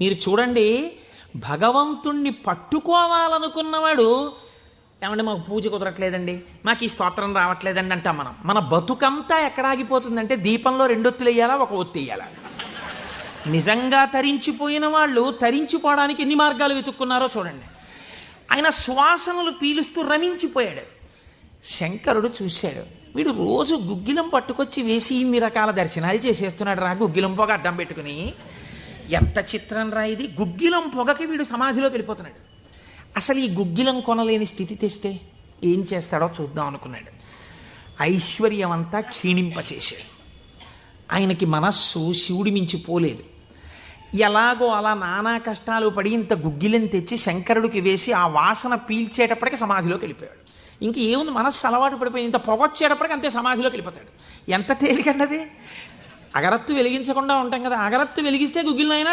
మీరు చూడండి భగవంతుణ్ణి పట్టుకోవాలనుకున్నవాడు ఏమంటే మాకు పూజ కుదరట్లేదండి మాకు ఈ స్తోత్రం రావట్లేదండి అంటాం మనం. మన బతుకంతా ఎక్కడ ఆగిపోతుందంటే దీపంలో రెండొత్తులు వేయాలా ఒక ఒత్తి వేయాలా? నిజంగా తరించిపోయిన వాళ్ళు తరించిపోవడానికి ఎన్ని మార్గాలు వెతుక్కున్నారో చూడండి. ఆయన శ్వాసనలు పీలుస్తూ రమించిపోయాడు. శంకరుడు చూశాడు వీడు రోజు గుగ్గిలం పట్టుకొచ్చి వేసి ఇన్ని రకాల దర్శనాలు చేసేస్తున్నాడు రా గుగ్గిలం పొగ అడ్డం పెట్టుకుని. ఎంత చిత్రం రా ఇది? గుగ్గిలం పొగకి వీడు సమాధిలోకి వెళ్ళిపోతున్నాడు. అసలు ఈ గుగ్గిలం కొనలేని స్థితి తెస్తే ఏం చేస్తాడో చూద్దాం అనుకున్నాడు. ఐశ్వర్యం అంతా క్షీణింపచేశాడు. ఆయనకి మనస్సు శివుడి మించి పోలేదు. ఎలాగో అలా నానా కష్టాలు పడి ఇంత గుగ్గిలం తెచ్చి శంకరుడికి వేసి ఆ వాసన పీల్చేటప్పటికి సమాధిలోకి వెళ్ళిపోయాడు. ఇంక ఏముంది? మనస్సు అలవాటు పడిపోయింది. ఇంత పొగొచ్చేటప్పటికి అంతే సమాధిలోకి వెళ్ళిపోతాడు. ఎంత తేలికండది అగరత్తు వెలిగించకుండా ఉంటాం కదా అగరత్తు వెలిగిస్తే గుగ్గిలం అయినా